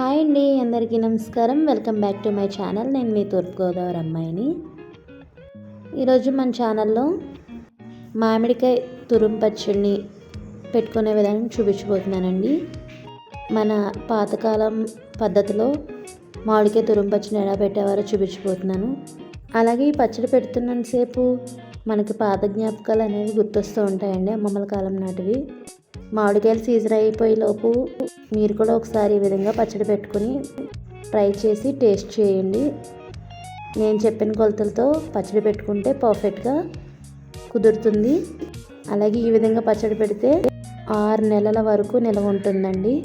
Hi అండి అందరికీ నమస్కారం. Welcome back to my channel. నేను మీ తూర్పుగోదావరి అమ్మాయిని. ఈరోజు మన ఛానల్లో మామిడికాయ తురుము పచ్చడిని పెట్టుకునే విధానం చూపించబోతున్నానండి. మన పాతకాలం పద్ధతిలో మామిడికాయ తురుము పచ్చడిని ఎలా పెట్టేవారో చూపించబోతున్నాను. అలాగే ఈ పచ్చడి పెడుతున్నంతసేపు మనకి పాత జ్ఞాపకాలు అనేవి గుర్తొస్తూ ఉంటాయండి అమ్మమ్మల కాలం నాటివి. మామిడికాయలు సీజన్ అయిపోయే లోపు మీరు కూడా ఒకసారి ఈ విధంగా పచ్చడి పెట్టుకుని ట్రై చేసి టేస్ట్ చేయండి. నేను చెప్పిన కొలతలతో పచ్చడి పెట్టుకుంటే పర్ఫెక్ట్గా కుదురుతుంది. అలాగే ఈ విధంగా పచ్చడి పెడితే ఆరు నెలల వరకు నిల్వ ఉంటుందండి.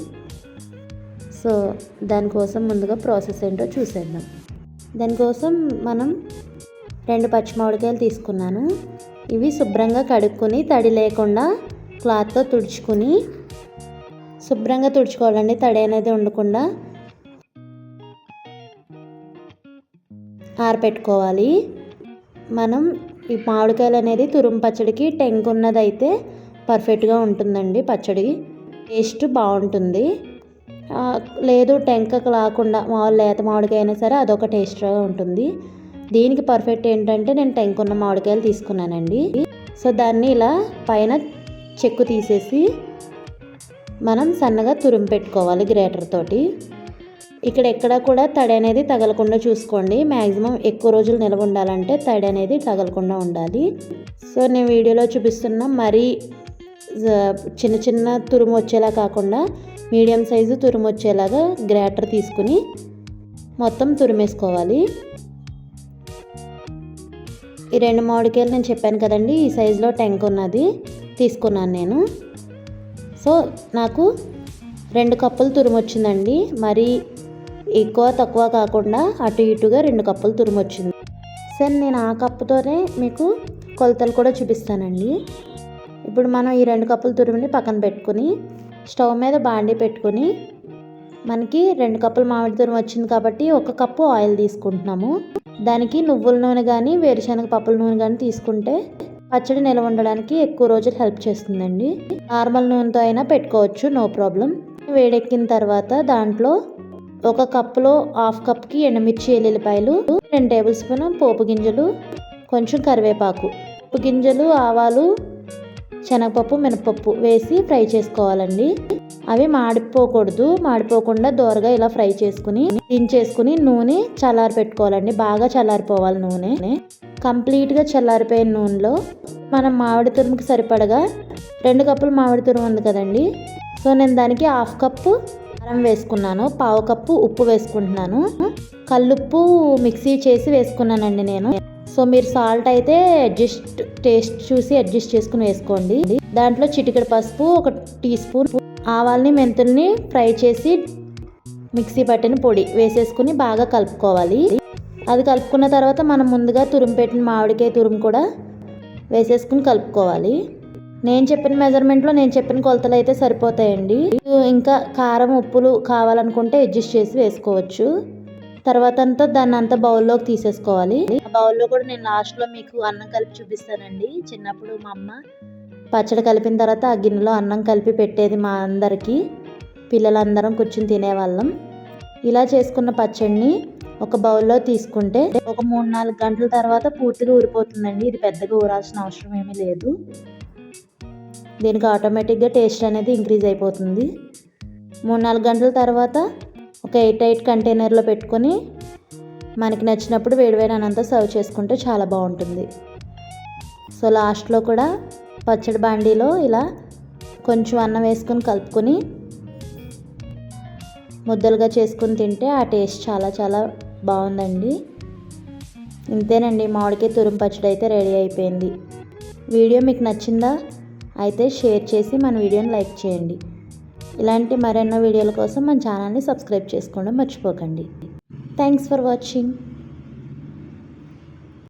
సో దానికోసం ముందుగా ప్రాసెస్ ఏంటో చూసేద్దాం. దానికోసం మనం రెండు పచ్చి మామిడికాయలు తీసుకున్నాను. ఇవి శుభ్రంగా కడుక్కొని తడి లేకుండా క్లాత్తో తుడుచుకుని శుభ్రంగా తుడుచుకోవాలండి. తడి అనేది ఉండకుండా ఆరపెట్టుకోవాలి. మనం ఈ మామిడికాయలు అనేది తురుము పచ్చడికి టెంక్ ఉన్నదైతే పర్ఫెక్ట్గా ఉంటుందండి పచ్చడి. టేస్ట్ బాగుంటుంది. లేదు టెంకకు లేకుండా మామూలు లేత మామిడికాయ అయినా సరే అదొక టేస్ట్గా ఉంటుంది. దీనికి పర్ఫెక్ట్ ఏంటంటే నేను టెంక్ ఉన్న మామిడికాయలు తీసుకున్నానండి. సో దాన్ని ఇలా పైన చెక్కు తీసేసి మనం సన్నగా తురిమి పెట్టుకోవాలి గ్రేటర్ తోటి. ఇక్కడ ఎక్కడ కూడా తడి అనేది తగలకుండా చూసుకోండి. మ్యాక్సిమం ఎక్కువ రోజులు నిల్వ ఉండాలంటే తడి అనేది తగలకుండా ఉండాలి. సో నేను వీడియోలో చూపిస్తున్న మరీ చిన్న చిన్న తురుము వచ్చేలా కాకుండా మీడియం సైజు తురుము వచ్చేలాగా గ్రేటర్ తీసుకుని మొత్తం తురిమేసుకోవాలి. ఈ రెండు మామిడికాయలు నేను చెప్పాను కదండి ఈ సైజులో టెంక్ ఉన్నది తీసుకున్నాను నేను. సో నాకు రెండు కప్పులు తురుము వచ్చిందండి మరి ఎక్కువ తక్కువ కాకుండా అటు ఇటుగా రెండు కప్పులు తురుము వచ్చింది నేను ఆ కప్పుతోనే మీకు కొలతలు కూడా చూపిస్తానండి. ఇప్పుడు మనం ఈ రెండు కప్పులు తురుముని పక్కన పెట్టుకుని స్టవ్ మీద బాండీ పెట్టుకుని మనకి రెండు కప్పులు మామిడి తురుము వచ్చింది కాబట్టి ఒక కప్పు ఆయిల్ తీసుకుంటున్నాము. దానికి నువ్వుల నూనె కానీ వేరుశనగ పప్పుల నూనె కానీ తీసుకుంటే పచ్చడి నిల్వ ఉండడానికి ఎక్కువ రోజులు హెల్ప్ చేస్తుందండి. నార్మల్ నూనెతో అయినా పెట్టుకోవచ్చు నో ప్రాబ్లం. వేడెక్కిన తర్వాత దాంట్లో ఒక కప్పులో హాఫ్ కప్కి ఎండుమిర్చి ఎల్లుల్లిపాయలు రెండు టేబుల్ స్పూన్ పోపు గింజలు కొంచెం కరివేపాకు. పోపు గింజలు ఆవాలు శనగపప్పు మినపప్పు వేసి ఫ్రై చేసుకోవాలండి. అవి మాడిపోకూడదు. మాడిపోకుండా దోరగా ఇలా ఫ్రై చేసుకుని దించేసుకుని నూనె చల్లారి పెట్టుకోవాలండి బాగా చల్లారిపోవాలి నూనె. కంప్లీట్గా చల్లారిపోయిన నూనెలో మనం మామిడి తురుముకి సరిపడగా రెండు కప్పులు మామిడి తురుము ఉంది కదండి. సో నేను దానికి హాఫ్ కప్పు కారం వేసుకున్నాను పావు కప్పు ఉప్పు వేసుకుంటున్నాను. కల్లుప్పు మిక్సీ చేసి వేసుకున్నానండి నేను. సో మీరు సాల్ట్ అయితే అడ్జస్ట్ టేస్ట్ చూసి అడ్జస్ట్ చేసుకుని వేసుకోండి. దాంట్లో చిటికెడు పసుపు ఒక టీ స్పూన్ ఆవాల్ని మెంతుల్ని ఫ్రై చేసి మిక్సీ పట్టిన పొడి వేసేసుకుని బాగా కలుపుకోవాలి. అది కలుపుకున్న తర్వాత మనం ముందుగా తురుము పెట్టిన మామిడికాయ తురుము కూడా వేసేసుకుని కలుపుకోవాలి. నేను చెప్పిన మెజర్మెంట్లో నేను చెప్పిన కొలతలు అయితే సరిపోతాయండి. ఇంకా కారం ఉప్పులు కావాలనుకుంటే అడ్జస్ట్ చేసి వేసుకోవచ్చు. తర్వాత అంతా దాన్ని అంతా బౌల్లోకి తీసేసుకోవాలి. ఆ బౌల్లో కూడా నేను లాస్ట్లో మీకు అన్నం కలిపి చూపిస్తానండి. చిన్నప్పుడు మా అమ్మ పచ్చడి కలిపిన తర్వాత ఆ గిన్నెలో అన్నం కలిపి పెట్టేది మా అందరికీ. పిల్లలందరం కూర్చుని తినేవాళ్ళం. ఇలా చేసుకున్న పచ్చడిని ఒక బౌల్లో తీసుకుంటే ఒక మూడు నాలుగు గంటల తర్వాత పూర్తిగా ఊరిపోతుందండి. ఇది పెద్దగా ఊరాల్సిన అవసరం ఏమీ లేదు. దీనికి ఆటోమేటిక్గా టేస్ట్ అనేది ఇంక్రీజ్ అయిపోతుంది. మూడు నాలుగు గంటల తర్వాత ఒక ఎయిట్ ఎయిట్ కంటైనర్లో పెట్టుకొని మనకి నచ్చినప్పుడు వేడివేడినంతా సర్వ్ చేసుకుంటే చాలా బాగుంటుంది. సో లాస్ట్లో కూడా పచ్చడి బాండీలో ఇలా కొంచెం అన్నం వేసుకొని కలుపుకొని ముద్దలుగా చేసుకుని తింటే ఆ టేస్ట్ చాలా చాలా బాగుందండి. ఇంతేనండి మామిడికాయ తురుము పచ్చడి అయితే రెడీ అయిపోయింది. వీడియో మీకు నచ్చిందా? అయితే షేర్ చేసి మన వీడియోని లైక్ చేయండి. ఇలాంటి మరెన్నో వీడియోల కోసం మన ఛానల్ని సబ్స్క్రైబ్ చేసుకోవడం మర్చిపోకండి. Thanks for watching